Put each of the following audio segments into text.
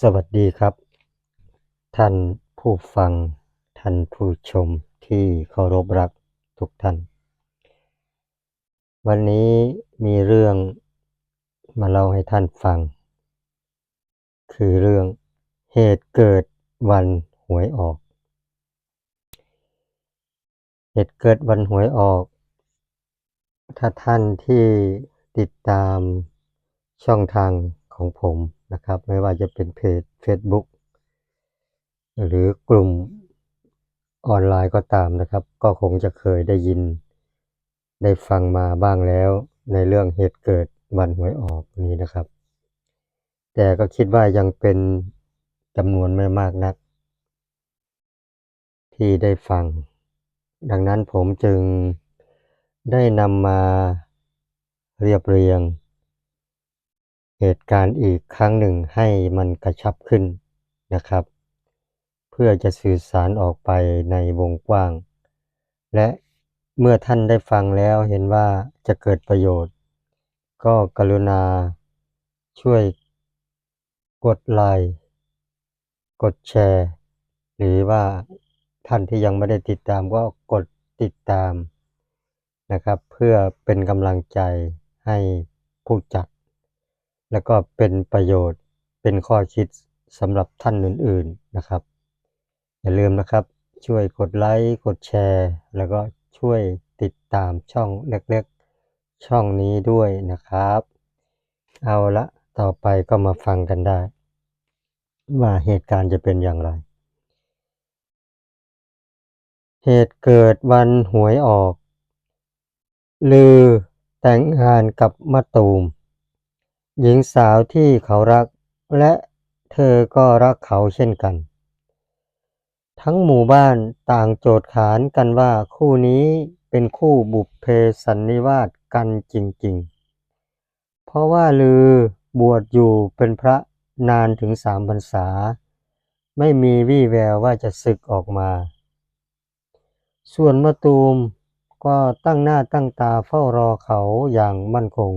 สวัสดีครับ ท่านผู้ฟัง ท่านผู้ชมที่เคารพรักทุกท่าน วันนี้มีเรื่องมาเล่าให้ท่านฟัง คือเรื่องเหตุเกิดวันหวยออก เหตุเกิดวันหวยออก ถ้าท่านที่ติดตามช่องทางของผม นะครับ ไม่ว่าจะเป็นเพจ Facebook หรือกลุ่มออนไลน์ก็ตามนะครับ ก็คงจะเคยได้ยิน ได้ฟังมาบ้างแล้วในเรื่องเหตุเกิดวันหวยออกนี้นะครับ แต่ก็คิดว่ายังเป็นจำนวนไม่มากนัก ที่ได้ฟัง ดังนั้นผมจึงได้นำมาเรียบเรียง เหตุการณ์อีกครั้งหนึ่งให้มันกระชับขึ้นนะครับ เพื่อจะสื่อสารออกไปในวงกว้าง และเมื่อท่านได้ฟังแล้วเห็นว่าจะเกิดประโยชน์ ก็กรุณาช่วยกดไลค์กดแชร์ หรือว่าท่านที่ยังไม่ได้ติดตามก็กดติดตามนะครับ เพื่อเป็นกำลังใจให้ผู้จัด แล้วก็เป็นประโยชน์เป็นข้อคิดสำหรับท่านอื่นๆนะครับ อย่าลืมนะครับช่วยกดไลค์กดแชร์ แล้วก็ช่วยติดตามช่องเล็กๆ ช่องนี้ด้วยนะครับ เอาละต่อไปก็มาฟังกันได้ ว่าเหตุการณ์จะเป็นอย่างไร เหตุเกิดวันหวยออก ลือแต่งงานกับมะตูม หญิงสาวที่เขารัก และเธอก็รักเขาเช่นกัน ทั้งหมู่บ้านต่างโจทย์ขานกันว่าคู่นี้เป็นคู่บุพเพสันนิวาสกันจริงๆ เพราะว่าลือบวชอยู่เป็นพระนานถึงสามพรรษา ไม่มีวี่แววว่าจะศึกออกมา ส่วนมะตูมก็ตั้งหน้าตั้งตาเฝ้ารอเขาอย่างมั่นคง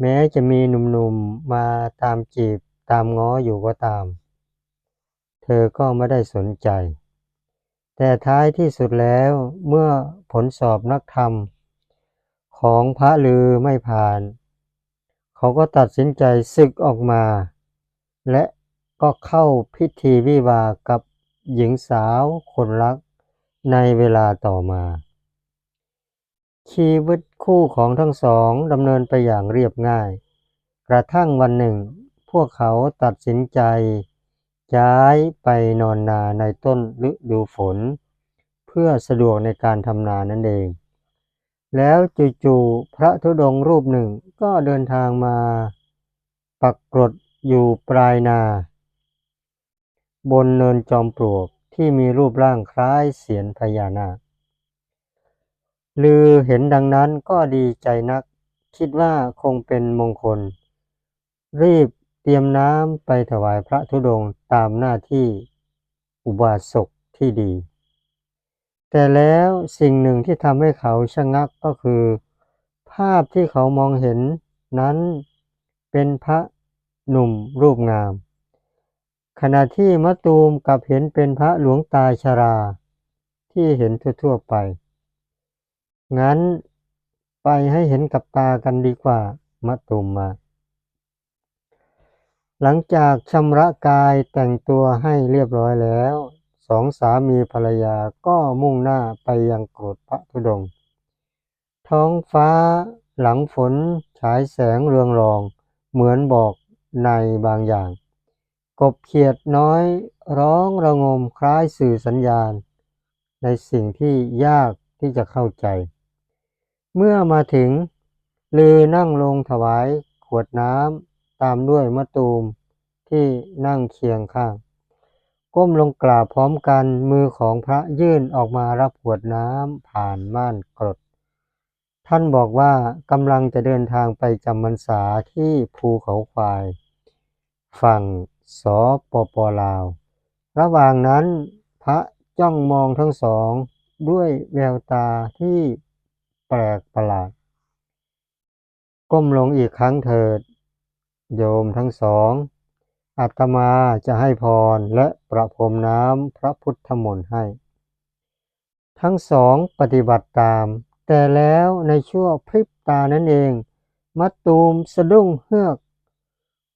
แม้จะมีหนุ่มๆมาตามจีบตามง้ออยู่ก็ตาม เธอก็ไม่ได้สนใจ แต่ท้ายที่สุดแล้วเมื่อผลสอบนักธรรม ของพระลือไม่ผ่าน เขาก็ตัดสินใจศึกออกมา และก็เข้าพิธีวิวากับหญิงสาวคนรักในเวลาต่อมา ชีวิตคู่ของทั้งสองดำเนินไปอย่างเรียบง่าย กระทั่งวันหนึ่ง พวกเขาตัดสินใจย้ายไปนอนนาในต้นฤดูฝน เพื่อสะดวกในการทำนานั่นเอง แล้วจู่ๆพระธุดงค์รูปหนึ่งก็เดินทางมา ปักกรดอยู่ปลายนา บนเนินจอมปลวกที่มีรูปร่างคล้ายเสียญพญานาค ลือเห็นดังนั้นก็ดีใจนัก คิดว่าคงเป็นมงคล รีบเตรียมน้ำไปถวายพระธุดงค์ตามหน้าที่อุบาสกที่ดี แต่แล้วสิ่งหนึ่งที่ทำให้เขาชะงักก็คือ ภาพที่เขามองเห็นนั้นเป็นพระหนุ่มรูปงาม ขณะที่มะตูมกลับเห็นเป็นพระหลวงตาชรา ที่เห็นทั่วๆไป งั้นไปให้เห็นกับตากันดีกว่ามะตูมมา หลังจากชำระกายแต่งตัวให้เรียบร้อยแล้ว สองสามีภรรยาก็มุ่งหน้าไปยังโกรธพระธุดง ท้องฟ้าหลังฝนฉายแสงเรืองรอง เหมือนบอกในบางอย่าง กบเขียดน้อยร้องระงมคล้ายสื่อสัญญาณ ในสิ่งที่ยากที่จะเข้าใจ เมื่อมาถึง ลือนั่งลงถวายขวดน้ำตามด้วยมะตูมที่นั่งเคียงข้าง ก้มลงกราบพร้อมกันมือของพระยื่นออกมารับขวดน้ำผ่านม่านกรด ท่านบอกว่ากำลังจะเดินทางไปจำพรรษาที่ภูเขาควาย ฝั่งสปปลาว ระหว่างนั้นพระจ้องมองทั้งสองด้วยแววตาที่ แปลกประหลาด ก้มลงอีกครั้งเถิด โยมทั้งสองอาตมาจะให้พรและประพรมน้ำพระพุทธมนต์ให้ ทั้งสองปฏิบัติตาม แต่แล้วในชั่วพริบตานั่นเองมัตตูมสะดุ้งเฮือก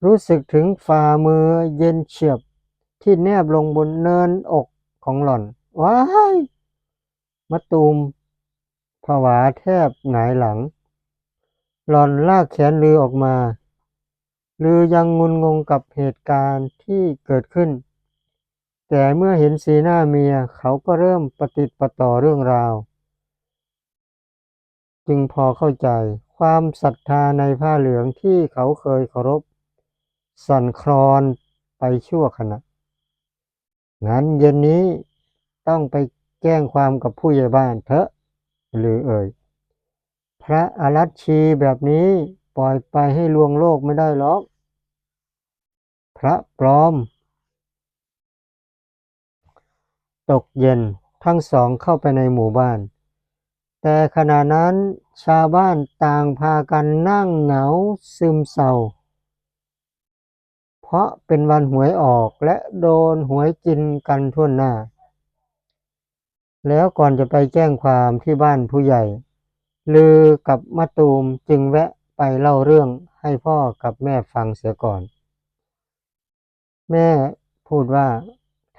รู้สึกถึงฝ่ามือเย็นเฉียบที่แนบลงบนเนินอกของหล่อน ว้ายมัตตูม ผวาแทบหงายหลัง หล่อนลากแขนลือออกมาลือยังงุนงงกับเหตุการณ์ที่เกิดขึ้น แต่เมื่อเห็นสีหน้าเมียเขาก็เริ่มปฏิดประต่อเรื่องราว จึงพอเข้าใจความศรัทธาในผ้าเหลืองที่เขาเคยเคารพ สั่นคลอนไปชั่วขณะ งั้นเย็นนี้ต้องไปแจ้งความกับผู้ใหญ่บ้านเถอะ หรือเอ่ย พระอรัชชีแบบนี้ปล่อยไปให้ลวงโลกไม่ได้หรอก พระปลอม ตกเย็นทั้งสองเข้าไปในหมู่บ้าน แต่ขณะนั้นชาวบ้านต่างพากันนั่งเหงาซึมเศร้า เพราะเป็นวันหวยออกและโดนหวยกินกันทั่วหน้า แล้วก่อนจะไปแจ้งความที่บ้านผู้ใหญ่ ลือกับมะตูมจึงแวะไปเล่าเรื่องให้พ่อกับแม่ฟังเสียก่อน แม่พูดว่า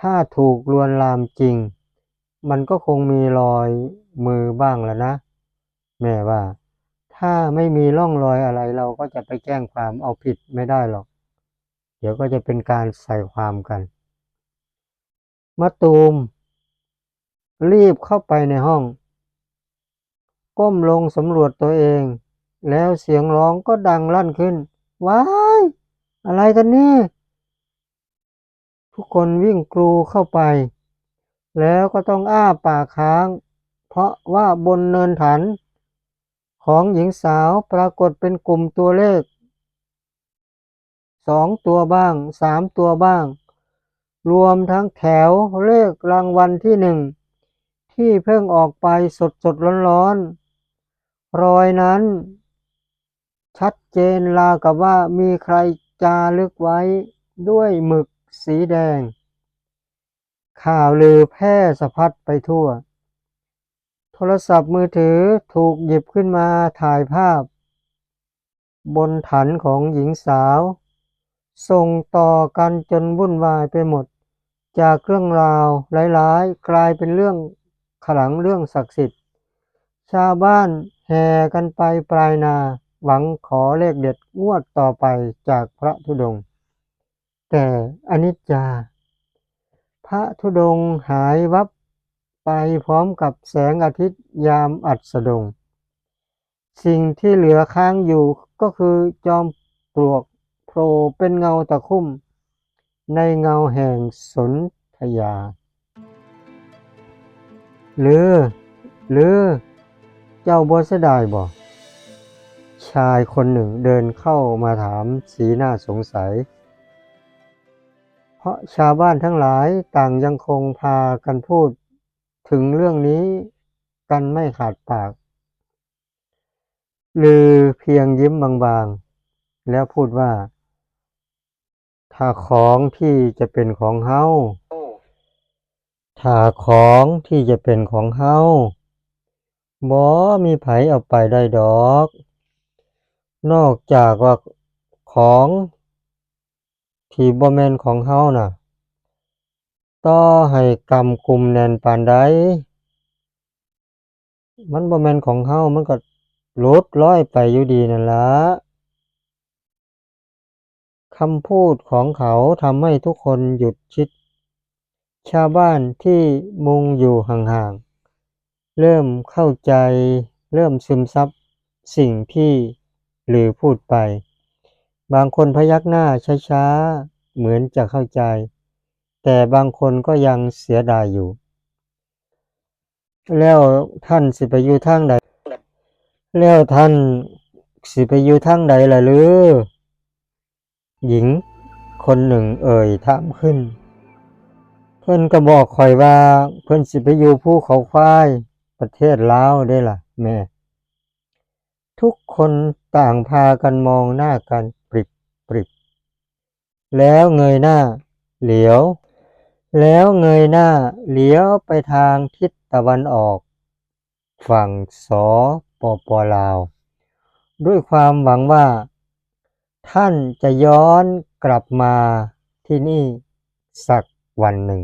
ถ้าถูกลวนลามจริง มันก็คงมีรอยมือบ้างแล้วนะ แม่ว่า ถ้าไม่มีร่องรอยอะไรเราก็จะไปแจ้งความเอาผิดไม่ได้หรอก เดี๋ยวก็จะเป็นการใส่ความกันมะตูม รีบเข้าไปในห้อง ก้มลงสำรวจตัวเอง แล้วเสียงร้องก็ดังลั่นขึ้น ว้าย อะไรกันนี่ ทุกคนวิ่งกรูเข้าไป แล้วก็ต้องอ้าปากค้าง เพราะว่าบนเนินถันของหญิงสาวปรากฏเป็นกลุ่มตัวเลขสองตัวบ้างสามตัวบ้าง รวมทั้งแถวเลขรางวัลที่หนึ่ง ที่เพิ่งออกไปสดสดร้อนร้อนๆรอยนั้น ชัดเจนราวกับว่ามีใครจารึกไว้ด้วยหมึกสีแดง ข่าวลือแพร่สะพัดไปทั่ว โทรศัพท์มือถือถูกหยิบขึ้นมาถ่ายภาพ บนถันของหญิงสาว ส่งต่อกันจนวุ่นวายไปหมด จากเรื่องราวร้ายๆ กลายเป็นเรื่อง ขลังเรื่องศักดิ์สิทธิ์ ชาวบ้านแห่กันไปปลายนา หวังขอเลขเด็ดงวดต่อไปจากพระธุดงค์แต่อนิจจา พระธุดงค์หายวับไปพร้อมกับแสงอาทิตย์ยามอัสดง สิ่งที่เหลือค้างอยู่ก็คือจอมปลวกโผล่เป็นเงาตะคุ่ม ในเงาแห่งสนธยา หรือ หรือ เจ้าบ่เสียดายบ่ชายคนหนึ่งเดินเข้ามาถามสีหน้าสงสัย เพราะชาวบ้านทั้งหลายต่างยังคงพากันพูดถึงเรื่องนี้กันไม่ขาดปากลือเพียงยิ้มบางๆ แล้วพูดว่า ถ้าของที่จะเป็นของเฮา ถ้าของที่จะเป็นของเฮาบ่มีไผเอาไปได้ดอก นอกจากว่าของที่บ่แม่นของเฮาน่ะ ต่อให้กำกลุ่มแน่นปานใดมันบ่แม่นของเฮามันก็ลุดลอยไปอยู่ดีนั่นละคำพูดของเขาทำให้ทุกคนหยุดคิด ชาวบ้านที่มุงอยู่ห่างๆ เริ่มเข้าใจ เริ่มซึมซับสิ่งที่ลือพูดไป บางคนพยักหน้าช้าๆ เหมือนจะเข้าใจ แต่บางคนก็ยังเสียดายอยู่ แล้วท่านสิไปอยู่ทางใด แล้วท่านสิไปอยู่ทางใดล่ะลือ หญิงคนหนึ่งเอ่ยถามขึ้น เพิ่นก็บอกข่อยว่า เพิ่นสิไปอยู่ภูเขาควายประเทศลาวเด้ล่ะ แม่ ทุกคนต่างพากันมองหน้ากันปริบปริบแล้วเงยหน้า เหลียว แล้วเงยหน้า เหลียวไปทางทิศตะวันออก ฝั่งสอปปลาว ด้วยความหวังว่า ท่านจะย้อนกลับมาที่นี่สัก วันหนึ่ง